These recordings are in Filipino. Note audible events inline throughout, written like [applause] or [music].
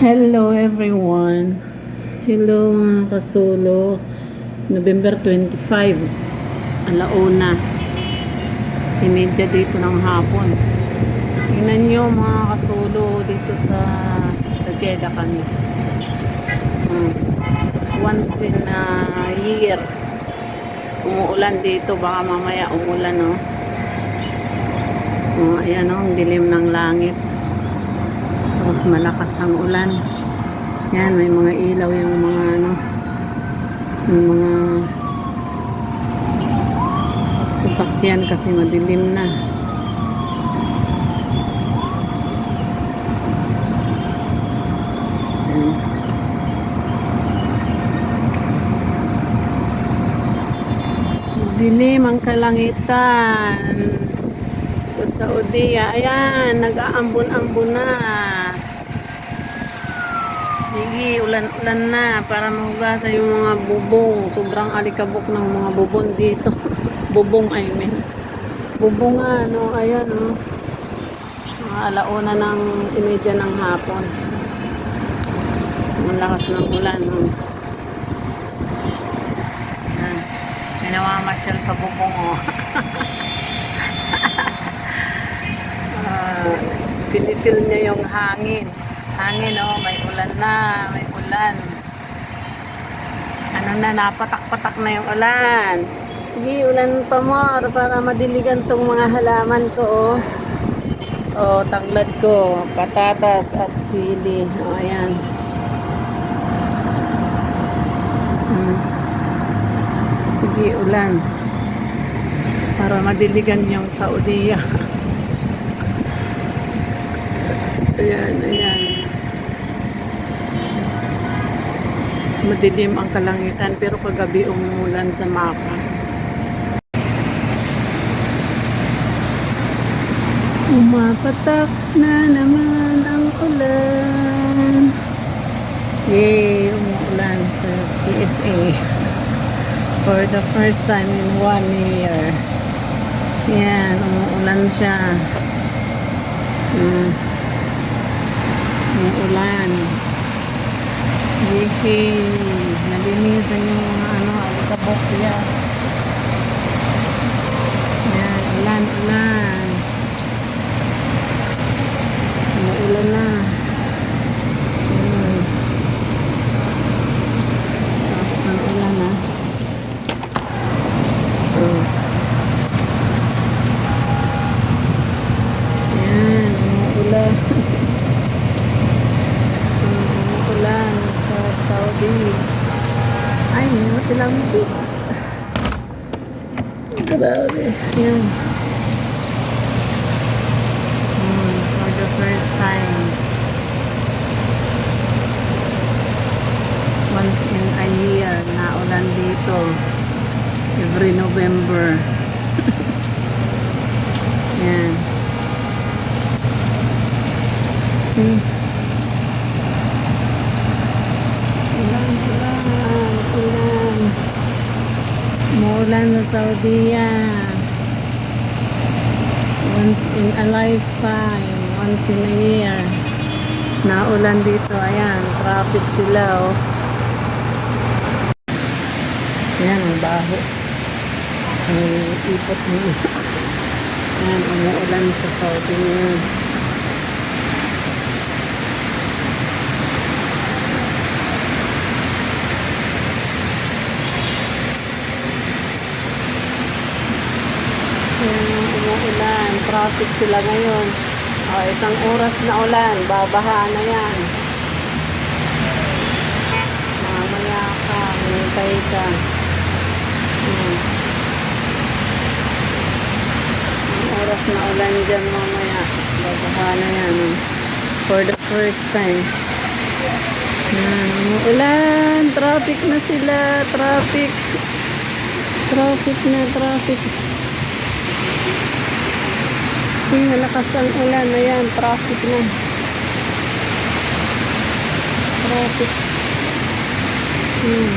Hello everyone. Hello mga kasulo. November 25. Alauna. Imedya dito ng hapon. Tingnan nyo mga kasulo dito sa Jeddah kami. Hmm. Once in a year. Umuulan dito. Baka mamaya umulan no. Oh, ayan o, ang dilim ng langit. Tapos malakas ang ulan. Yan, may mga ilaw yung mga ano, yung mga sasakyan kasi madilim na. Yan. Dilim ang kalangitan sa Saudi. Ayan, nag-aambon-ambon na. Sige, ulan-ulan na para mahugasan yung mga bubong. Sobrang alikabok ng mga bubong dito. [laughs] bubong, I mean. Bubong nga, no? Ayan, no? Mga alauna ng imedya ng hapon. Ang lakas ng ulan, no? Ayan. May namamasyal sa bubong, oh. [laughs] Ah, pinipil niya yung hangin. Hangin, oh, may ulan na, may ulan. Ano na, napatak-patak na yung ulan. Sige, ulan pa more para madiligan tong mga halaman ko, oh. Oh, tanglad ko, patatas at sili. Oh, ayan. Hmm. Sige, ulan. Para madiligan yung Saudiya. [laughs] Ayan, ayan. Madilim ang kalangitan pero kagabi umulan sa Maka. Umapatak na naman ang ulan. Yay, umuulan sa PSA. For the first time in one year. Yan, umuulan siya. Hmm. Yung ulan. Yehey. Nalinisan yung mga ano, alikabok yan ulan, ulan. Umuulan na. Hmm. Taas ng ulan ah. Hmm. Yan, umuulan. ulan sa Saudi. Mati lang si. Grabe. Yan. Hmm, for the first time. Once in a year na ulan dito. Every November. [laughs] Yan. Hmm. Ulan, ulan, ulan. Umuulan sa Saudi Once in a lifetime, once in a year. Naulan dito, ayan, traffic sila, oh. Ayan, ang baho. Ang ipot mo. Ayan, umuulan sa Saudi ngayon. Ayan, umuulan. Traffic sila ngayon. O, isang oras na ulan. Babaha na yan. Mamaya ka. Hintay ka. Hmm. Oras na ulan dyan mamaya. Babaha na yan. oh. For the first time. Yan, umuulan. Traffic na sila. Traffic. Traffic na, traffic. Uy, malakas ang ulan. Ayan, traffic na. Traffic. Hmm.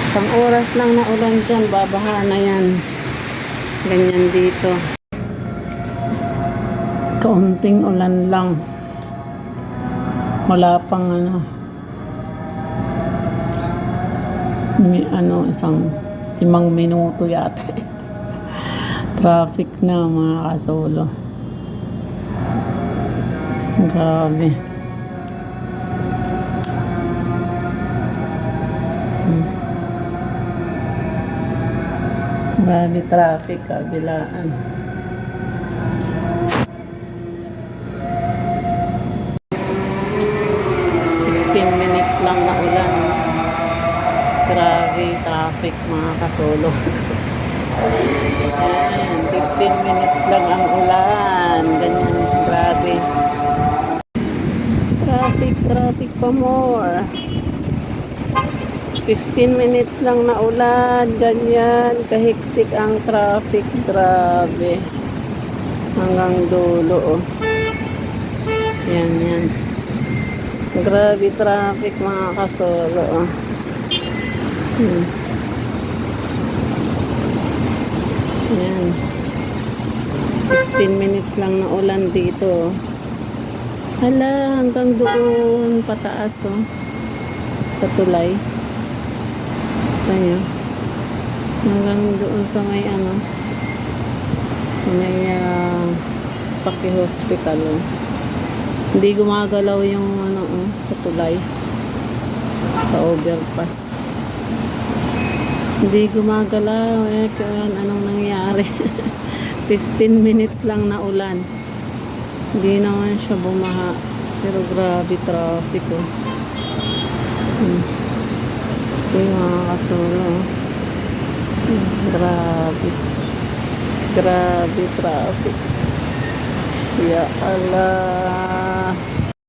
Isang oras lang na ulan dyan, babaha na yan. Ganyan dito. Kaunting ulan lang. Wala pang ano. May, ano, isang limang minuto yata. [laughs] Traffic na mga kasolo. Grabe. Hmm. Grabe traffic, kabilaan. Minutes lang na ulan. Grabe traffic mga kasolo. [laughs] Ayan, 15 minutes lang ang ulan. Ganyan, grabe. Traffic, traffic pa more. 15 minutes lang na ulan. Ganyan, kahiktik ang traffic. Grabe. Hanggang dulo, oh. Yan, yan. Grabe traffic mga kasolo, oh. Hmm. Yan. 15 minutes lang na ulan dito. Hala, hanggang doon pataas oh. Sa tulay. Ayan. Hanggang doon sa may ano. Sa may uh, Paki Hospital oh. Hindi gumagalaw yung ano oh, sa tulay. Sa overpass. Hindi gumagalaw. Eh, kung anong nangyari. [laughs] 15 minutes lang na ulan. Hindi naman siya bumaha. Pero grabe traffic oh. Hmm. Kasi mga kasolo. oh. Grabe. Grabe traffic. Ya Allah.